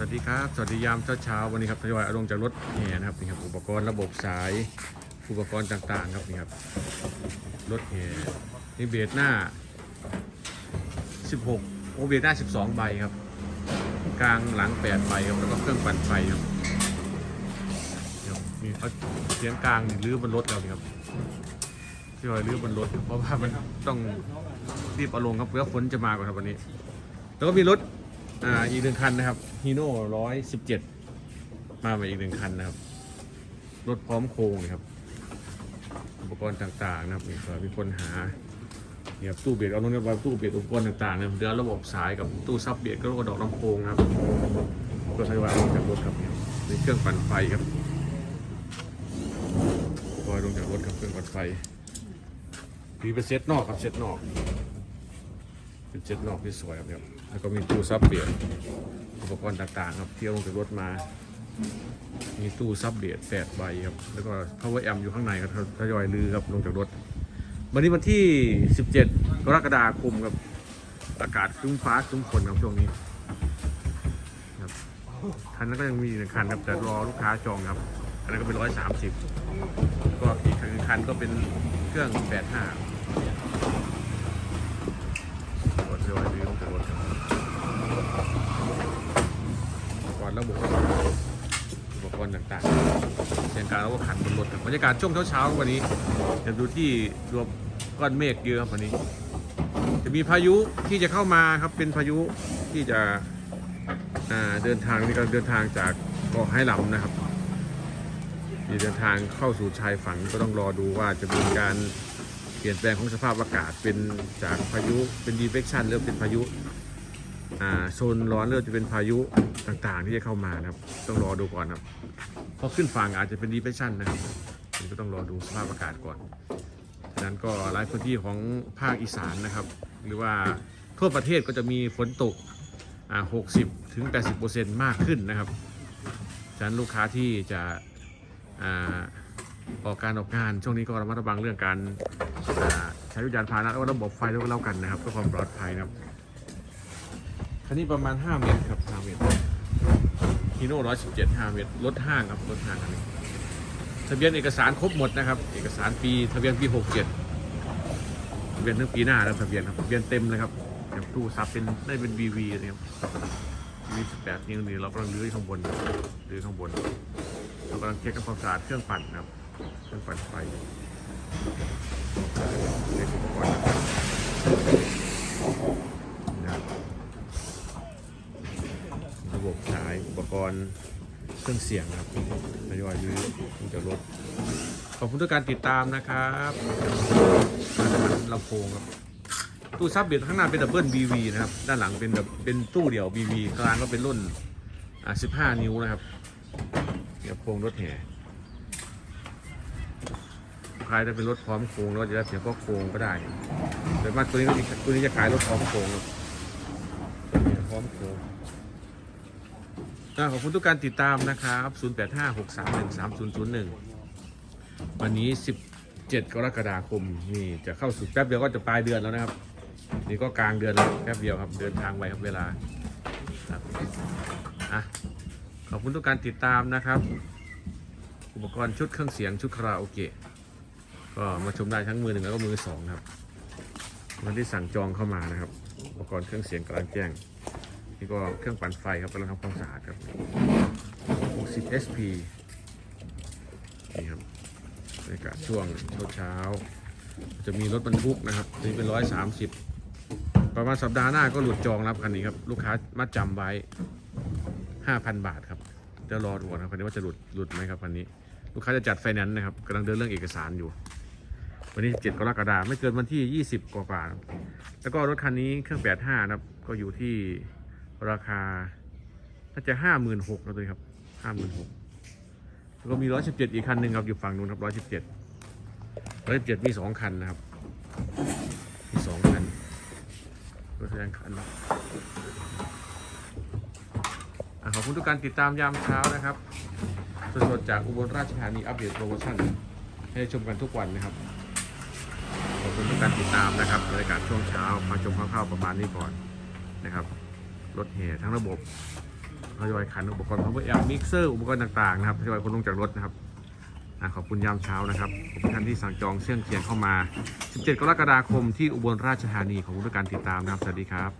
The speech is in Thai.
วัสดีครับ สวัสดียามเช้าๆวันนี้ครับทยอยอาลงจากรถแห่นะครับนี่ครับอุปกรณ์ระบบสายอุปกรณ์ต่างๆครับนี่ครับรถแห่นี่เบรหน้า 16 โอเบรหน้า 12 ใบครับ กลางหลัง 8 ใบครับแล้วก็เครื่องปั่นไฟครับเดี๋ยวมีเอาเสียงกลางนี่รื้อบนรถแล้วนี่ครับทยอยรื้อบนรถ เพราะว่ามันต้องรีบเอาลงครับเพราะฝนจะมาก่อนครับวันนี้ แล้วก็มีรถ อ่าอีกหนึ่งคันนะครับฮีโน่ร้อยสิบเจ็ดมาใหม่อีกหนึ่งคันนะครับ รถพร้อมโครงนะครับ อุปกรณ์ต่างๆนะครับนี่ก็มีคนหาเนี่ยตู้เบียดเอาลงเรียบร้ตู้เบียดอุปกรณ์ต่างๆนะครับเดือนระบบสายกับตู้ซับเบียดก็ระดอกลำโพงนะครับก็ใช้วางลงจากรถครับเนี่ยมีเครื่องปั่นไฟครับลอยลงจากรถครับเครื่องปั่นไฟมีเป็นเซตนอกครับเซตนอก เป็นเจ็ดนอกที่สวยครับเนี่ยแล้วก็มีตู้ซับเบียดอุปกรณ์ต่างๆ ครับเที่เอาลงจากรถมา มีตู้ซับเบียดแปดใบครับ แล้วก็ power amp อมอยู่ข้างในครับทยอยลือครับลงจากรถ วันนี้วันที่ 17 กรกฎาคมครับอากาศครึ้มฟ้าครึ้มฝนครับช่วงนี้ครับคันนั้นก็ยังมีอีกหนึ่งคันครับแต่รอลูกค้าจองครับอันนั้นก็เป็นร้อยสามสิบก็อีกคันคันก็เป็นเครื่องแปดห้า รถเร็วไอ้พี่ต้องรถอุปกรณ์ระบบอุปกรณ์ต่างๆเสียงการแล้วก็ขันบนรถครับบรรยากาศช่วงเช้าๆวันนี้จะดูที่รวมก้อนเมฆเยอะครับวันนี้ จะมีพายุที่จะเข้ามาครับเป็นพายุที่จะเดินทางนี่ก็เดินทางจากเกาะไหหลำนะครับที่เดินทางเข้าสู่ชายฝั่งก็ต้องรอดูว่าจะมีการ เปลี่ยนแปลงของสภาพอากาศเป็นจากพายุเป็นดีเฟคชันเริ่มเป็นพายุโซนร้อนเริ่มจะเป็นพายุต่างๆ ที่จะเข้ามานะครับ ต้องรอดูก่อนครับพอขึ้นฝั่งอาจจะเป็นดีเฟคชันนะครับมันก็ต้องรอดูสภาพอากาศก่อนฉะนั้นก็หลายพื้นที่ของภาคอีสานนะครับ หรือว่าทั่วประเทศก็จะมีฝนตกอ่า60ถึง80%มากขึ้นนะครับ ฉะนั้นลูกค้าที่จะอ่า ออกการออกงาน ช่วงนี้ก็ระมัดระวังเรื่องการใช้วิญญาณพาหนะแล้วก็ระบบไฟด้วยก็แล้วกันนะครับเพื่อความปลอดภัยนะครับคันนี้ประมาณ 5 เมตรครับ5เมตรฮีโน่117 5เมตรรถห้างครับรถห้างอันนี้ทะเบียนเอกสารครบหมดนะครับ เอกสารปีทะเบียนปี67ทะเบียนทั้งปีหน้าแล้วทะเบียนครับทะเบียนเต็มเลยครับอย่างตู้ซับเป็นได้เป็น BV นะครับมี18นิ้วนี่เรากำลังลื้อข้างบนลื้อข้างบนเรากำลังเช็คกับความสะอาดเครื่องปั่นนะครับ เครื่องปั่นไฟเช็คอุปกรณ์นะครับระบบฉายอุปกรณ์เครื่องเสียงครับนโยบายยื้อจากรถขอบคุณทุกการติดตามนะครับมาจากลำโพงครับ ตู้ซับเบียดข้างหน้าเป็นดับเบิล BV นะครับ ด้านหลังเป็นแบบเป็นตู้เดี่ยว BV กลางก็เป็นรุ่นอ่า15 นิ้วนะครับเดี๋ยวโครงรถแห่ ใครจะเป็นรถพร้อมโครงแล้วจะได้เสียงพวกโครงก็ได้แต่ว่าตัวนี้ตัวนี้จะขายรถพร้อมโครงพร้อมโครงขอบคุณทุกการติดตามนะครับ 0856313001 วันนี้ 17 กรกฎาคม นี่จะเข้าสู่แป๊บเดียวก็จะปลายเดือนแล้วนะครับ นี่ก็กลางเดือนแล้วแป๊บเดียวครับ เดินทางไวครับเวลาครับอะขอบคุณทุกการติดตามนะครับ อุปกรณ์ชุดเครื่องเสียงชุดคาราโอเกะ ก็มาชมได้ทั้งมือหนึ่งแล้วก็มือสองครับวันที่สั่งจองเข้ามานะครับ อุปกรณ์เครื่องเสียงกลางแจ้ง นี่ก็เครื่องปั่นไฟครับกำลังทำความสะอาดครับ 60 SP นี่ครับบรรยากาศช่วงเช้าๆจะมีรถบรรทุกนะครับนี่เป็น 130 ประมาณสัปดาห์หน้าก็หลุดจองรับคันนี้ครับ ลูกค้ามัดจำไว้ 5,000 บาทครับเดี๋ยวรอดูนนะครับคันนี้ว่าจะหลุดหลุดไหมครับคันนี้ ลูกค้าจะจัดไฟแนนซ์นะครับกำลังเดินเรื่องเอกสารอยู่ วันนี้7กรกฎาคมไม่เกินวันที่20กว่าๆแล้วก็รถคันนี้เครื่อง85นะครับ ก็อยู่ที่ราคาน่าจะ56,000นะตัวนี้ครับ56,000แล้วก็มี117อีกคันหนึ่งครับอยู่ฝั่งนู้นครับ117 117มี2คันนะครับ มี2คันรถแสดงคันอะขอบคุณทุกการติดตามยามเช้านะครับสดๆจากอุบลราชธานีอัปเดตโปรโมชั่นให้ชมกันทุกวันนะครับ คุณทุกการติดตามนะครับบรรยากาศช่วงเช้ามาชมคร่าวๆประมาณนี้ก่อนนะครับรถแห่ทั้งระบบทยอยขันอุปกรณ์ power amp mixer อุปกรณ์ต่างๆนะครับทยอยคนลงจากรถนะครับอะขอบคุณยามเช้านะครับขอบคุณท่านที่สั่งจองเชื่องเขียนเข้ามา 17 กรกฎาคมที่อุบลราชธานีของคุณทุกการติดตามนะครับสวัสดีครับ